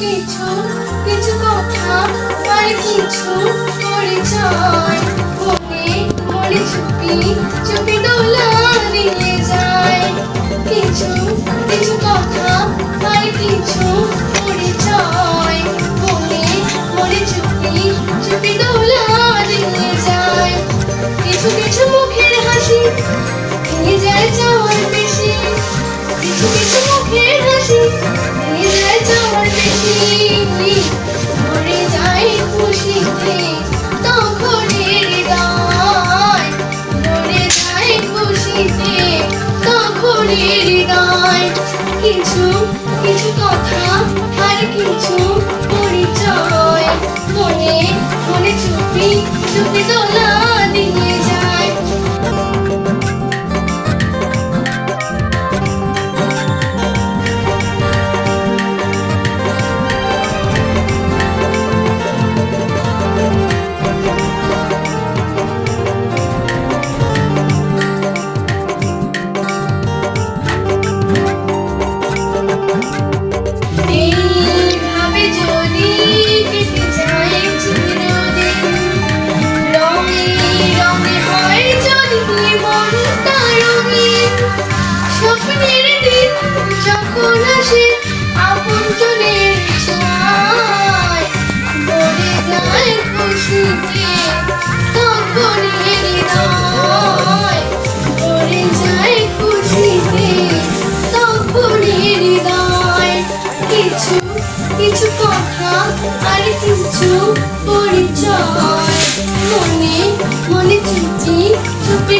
কিছু কিছু কথা আর কিছু পরিচয়। মনে মনে চুপি চুপি দোলা দিয়ে যায়। কিছু কিছু কথা আর কিছু কিছু কিছু মুখের হাসি, ভেঙে যায় যাওয়ার বেশি। কিছু কিছু তখন হৃদয়। কিছু কিছু কথা চুপি চুপি কিছু কথা আর কিছু পরিচয়। মনে মনে চিঠি ছুপি